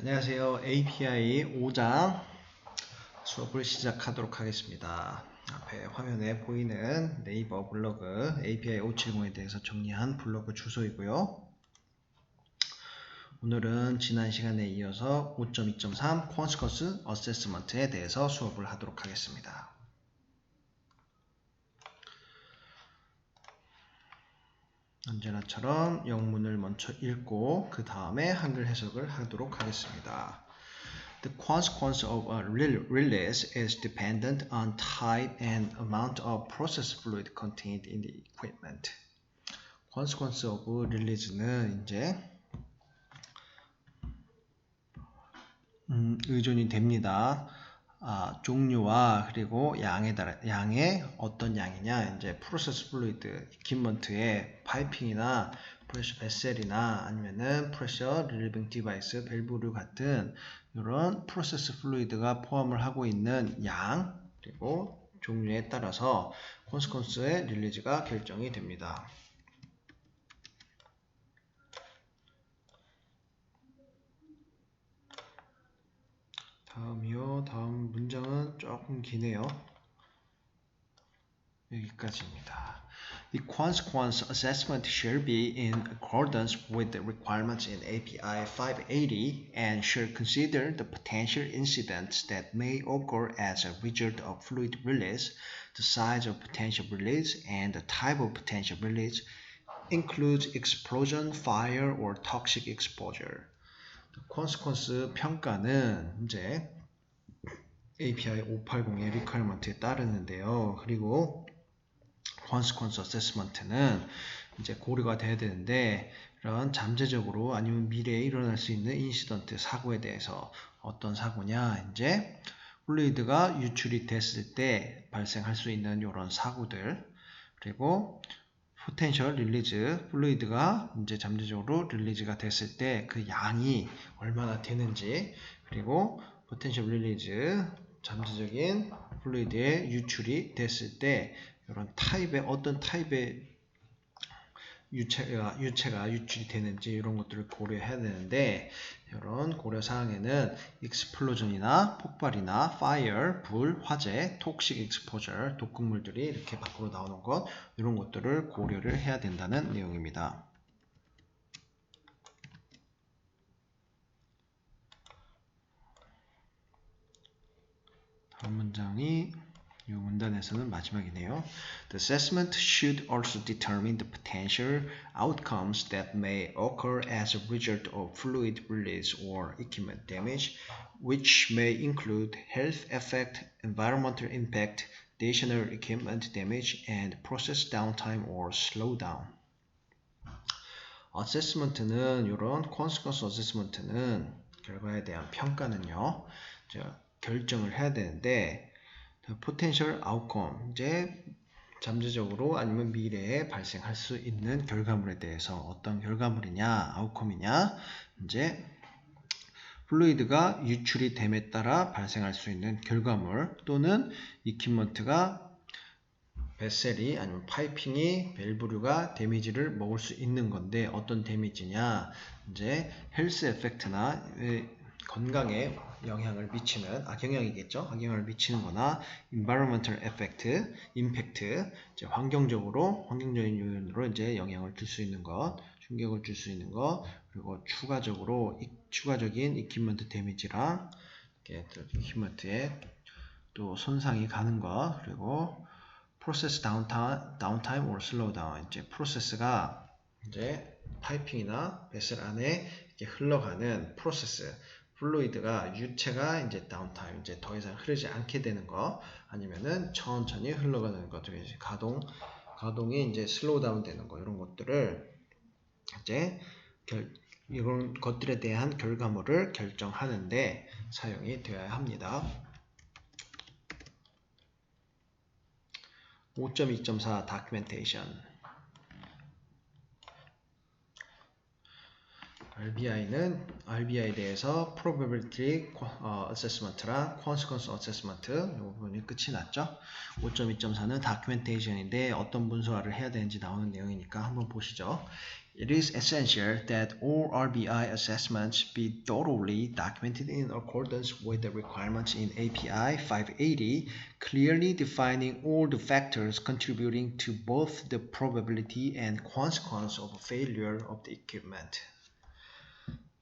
안녕하세요. API 5장 수업을 시작하도록 하겠습니다. 앞에 화면에 보이는 네이버 블로그 API 570에 대해서 정리한 블로그 주소이고요. 오늘은 지난 시간에 이어서 5.2.3 Consequence Assessment에 대해서 수업을 하도록 하겠습니다. 언제나처럼 영문을 먼저 읽고 그 다음에 한글 해석을 하도록 하겠습니다. The consequence of a release is dependent on type and amount of process fluid contained in the equipment. consequence of release는 이제 음, 의존이 됩니다. 아, 종류와 그리고 양에 따라 양의 어떤 양이냐 이제 프로세스 플루이드 이퀴먼트의 파이핑이나 프레셔 베셀이나 아니면은 프레셔 릴리빙 디바이스 밸브류 같은 이런 프로세스 플루이드가 포함을 하고 있는 양 그리고 종류에 따라서 콘스콘스의 릴리즈가 결정이 됩니다. 다음이요. 다음 문장은 조금 기네요. 여기까지입니다. The consequence assessment shall be in accordance with the requirements in API 580 and shall consider the potential incidents that may occur as a result of fluid release, the size of potential release, and the type of potential release, includes explosion, fire, or toxic exposure. Consequence 평가는 이제 API 580의 requirement에 따르는데요. 그리고 consequence assessment는 이제 고려가 돼야 되는데 이런 잠재적으로 아니면 미래에 일어날 수 있는 인시던트 사고에 대해서 어떤 사고냐 이제 플루이드가 유출이 됐을 때 발생할 수 있는 이런 사고들 그리고 포텐셜 릴리즈 플루이드가 이제 잠재적으로 릴리즈가 됐을 때 그 양이 얼마나 되는지 그리고 포텐셜 릴리즈 잠재적인 플루이드의 유출이 됐을 때 이런 타입의 어떤 타입의 유체가, 유체가 유출이 되는지 이런 것들을 고려해야 되는데 이런 고려 사항에는 익스플로전이나 폭발이나 파이어, 불, 화재, 톡식 익스포저, 독극물들이 이렇게 밖으로 나오는 것 이런 것들을 고려를 해야 된다는 내용입니다. 다음 문장이 이 문단에서는 마지막이네요. The assessment should also determine the potential outcomes that may occur as a result of fluid release or equipment damage, which may include health effect, environmental impact, additional equipment damage, and process downtime or slowdown. assessment는 이런 consequence assessment는 결과에 대한 평가는요. 결정을 해야 되는데 포텐셜 아웃컴 이제 잠재적으로 아니면 미래에 발생할 수 있는 결과물에 대해서 어떤 결과물이냐 아웃컴이냐 이제 플루이드가 유출이 됨에 따라 발생할 수 있는 결과물 또는 이퀴먼트가 베셀이 아니면 파이핑이 밸브류가 데미지를 먹을 수 있는 건데 어떤 데미지냐 이제 헬스 에펙트나 건강에 영향을 미치는 악영향이겠죠. 악영향을 미치는 거나 environmental effect, impact, 이제 환경적으로 환경적인 요인으로 이제 영향을 줄 수 있는 것, 충격을 줄 수 있는 것, 그리고 추가적으로 이, 추가적인 이퀴먼트 데미지랑 이퀴먼트에 또 손상이 가는 것, 그리고 process downtime, downtime or slowdown 이제 프로세스가 이제 파이핑이나 베슬 안에 이렇게 흘러가는 프로세스 플루이드가 유체가 이제 다운타임 이제 더 이상 흐르지 않게 되는 거 아니면은 천천히 흘러가는 것 중에 가동 가동이 이제 슬로우 다운 되는 거 이런 것들을 이제 결, 이런 것들에 대한 결과물을 결정하는데 사용이 되어야 합니다. 5.2.4 다큐멘테이션 RBI는 RBI에 대해서 Probability Assessment랑 Consequence Assessment 이 부분이 끝이 났죠. 5.2.4는 Documentation인데 어떤 문서화를 해야 되는지 나오는 내용이니까 한번 보시죠. It is essential that all RBI assessments be thoroughly documented in accordance with the requirements in API 580, clearly defining all the factors contributing to both the probability and consequence of failure of the equipment.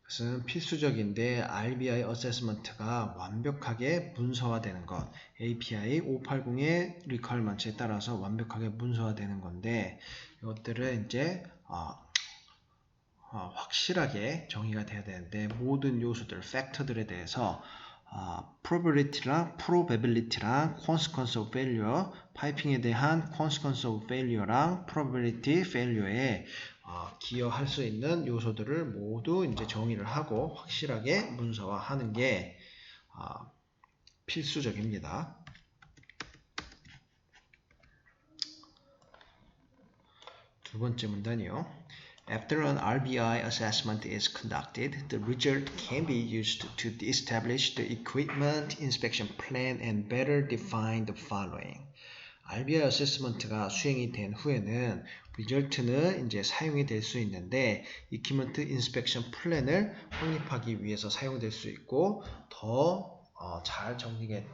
것은 필수적인데 RBI 어세스먼트가 완벽하게 문서화되는 것 API 580의 리퀄먼트에 따라서 완벽하게 문서화되는 건데 이것들은 이제 어, 어, 확실하게 정의가 돼야 되는데 모든 요소들, 팩터들에 대해서 어, probability랑 probability랑 consequence of failure, 파이핑에 대한 consequence of failure랑 probability failure에 어, 기여할 수 있는 요소들을 모두 이제 정의를 하고 확실하게 문서화하는 게 어, 필수적입니다. 두 번째 문단이요. After an RBI assessment is conducted, the result can be used to establish the equipment inspection plan and better define the following. RBI 어세스먼트가 수행이 된 후에는 리절트는 이제 사용이 될 수 있는데 이퀴먼트 인스펙션 플랜을 확립하기 위해서 사용될 수 있고 더잘 어, 정리해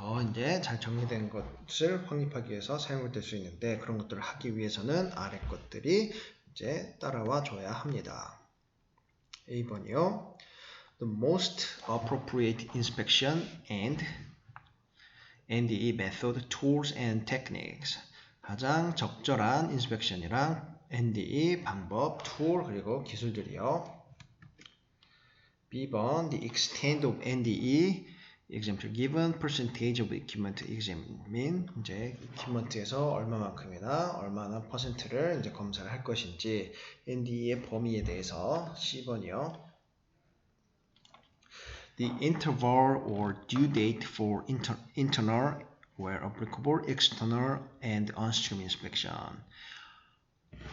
더 이제 잘 정리된 것을 확립하기 위해서 사용될 수 있는데 그런 것들을 하기 위해서는 아래 것들이 이제 따라와 줘야 합니다. 1번이요. The most appropriate inspection and NDE method, tools and techniques. 가장 적절한 인스펙션이랑 NDE 방법, 툴 그리고 기술들이요. B번 the extent of NDE example given percentage of equipment examine 이제 equipment에서 얼마만큼이나 얼마나 퍼센트를 이제 검사를 할 것인지 NDE의 범위에 대해서 C번이요. The interval or due date for inter, internal where applicable external and onstream inspection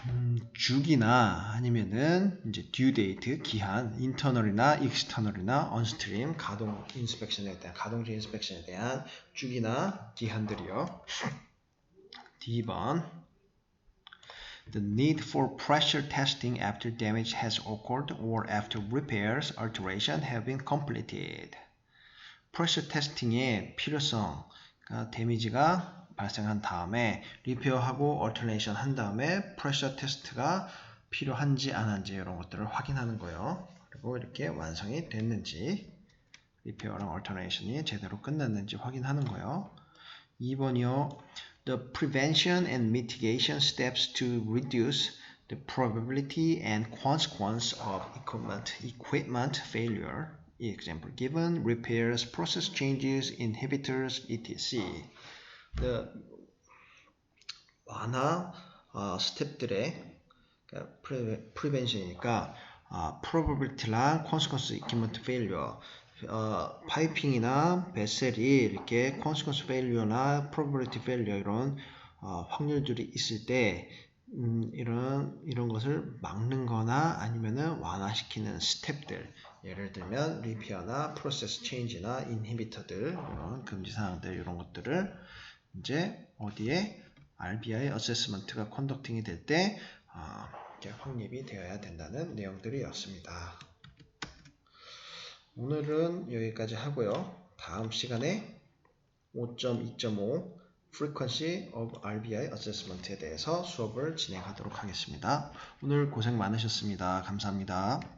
음, 주기나 아니면은 이제 due date 기한 인터널이나 익스터널이나 onstream 가동 인스펙션에 대한 가동적 인스펙션에 대한 주기나 기한들이요. D번 The need for pressure testing after damage has occurred or after repairs, alteration have been completed. pressure testing의 필요성, 그러니까 데미지가 발생한 다음에 리페어하고 얼터네이션 한 다음에 프레셔 테스트가 필요한지 안 한지 이런 것들을 확인하는 거예요. 그리고 이렇게 완성이 됐는지 리페어랑 얼터네이션이 제대로 끝났는지 확인하는 거예요. 2번이요. The prevention and mitigation steps to reduce the probability and consequence of equipment, equipment failure. Example given, repairs, process changes, inhibitors, etc. 그 완화 어, 스텝들의 그러니까 프리벤션이니까 어, probability랑 consequence equipment failure 어, 파이핑이나 베셀이 이렇게 consequence failure나 probability failure 이런 어, 확률들이 있을 때 음, 이런 이런 것을 막는 거나 아니면은 완화시키는 스텝들. 예를 들면 리피어나 프로세스 체인지나 인히비터들 이런 금지 사항들 이런 것들을 이제 어디에 RBI 어세스먼트가 컨덕팅이 될때 어, 확립이 되어야 된다는 내용들이었습니다. 오늘은 여기까지 하고요. 다음 시간에 5.2.5 Frequency of RBI Assessment에 대해서 수업을 진행하도록 하겠습니다. 오늘 고생 많으셨습니다. 감사합니다.